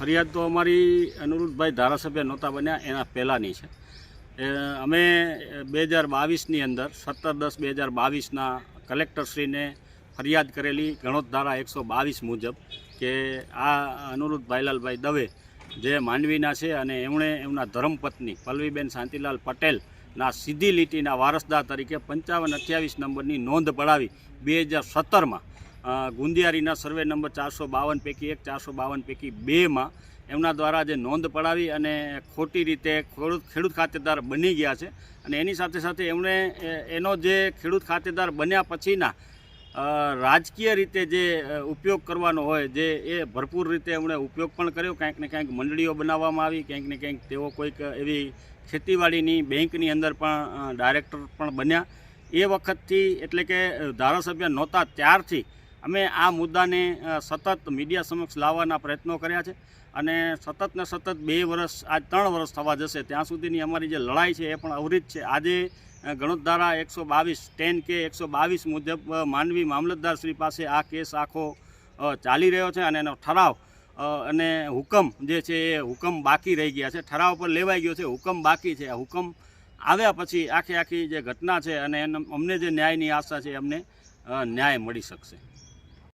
ફરિયાદ તો અમારી અનુરૂધભાઈ ધારાસભ્ય નહોતા બન્યા, એના પહેલાંની છે. અમે બે હજાર બાવીસની અંદર, સત્તર દસ બે હજાર બાવીસના કલેક્ટરશ્રીને ફરિયાદ કરેલી ગણોત ધારા એકસો બાવીસ મુજબ કે આ અનુરુદ્ધ ભાઈલાલભાઈ દવે જે માંડવીના છે અને એમણે એમના ધર્મપત્ની પલ્લવીબેન શાંતિલાલ પટેલના સીધી લીટીના વારસદાર તરીકે પંચાવન અઠ્યાવીસ નંબરની નોંધ પડાવી બે હજાર સત્તરમાં ગુંદિયારીના સર્વે નંબર ચારસો બાવન પૈકી એક, ચારસો બાવન પૈકી બેમાં એમના દ્વારા જે નોંધ પડાવી અને ખોટી રીતે ખેડૂત ખેડૂત ખાતેદાર બની ગયા છે. અને એની સાથે સાથે એમણે એનો જે ખેડૂત ખાતેદાર બન્યા પછીના રાજકીય રીતે જે ઉપયોગ કરવાનો હોય જે એ ભરપૂર રીતે એમણે ઉપયોગ પણ કર્યો. કંઈક ને કંઈક મંડળીઓ બનાવવામાં આવી કંઈક ને કંઈક તેઓ કોઈક એવી ખેતીવાડીની, બેંકની અંદર પણ ડાયરેક્ટર પણ બન્યા. એ વખતથી એટલે કે ધારાસભ્ય નહોતા ત્યારથી અમે આ મુદ્દાને સતત મીડિયા સમક્ષ લાવવાના પ્રયત્નો કર્યા છે અને સતત ને સતત બે વર્ષ આજ ત્રણ વર્ષ થવા જશે ત્યાં સુધીની અમારી જે લડાઈ છે એ પણ અવરિત છે. આજે અ, એકસો બાવીસ ટેન કે એકસો બાવીસ મુજબ માનવી મામલતદાર શ્રી પાસે આ કેસ આખો ચાલી રહ્યો છે અને એનો ઠરાવ અને હુકમ જે છે એ હુકમ બાકી રહી ગયા છે. ઠરાવ પર લેવાઈ ગયો છે હુકમ બાકી છે. હુકમ આવ્યા પછી આખી આખી જે ઘટના છે અને અમને જે ન્યાયની આશા છે અમને ન્યાય મળી શકશે.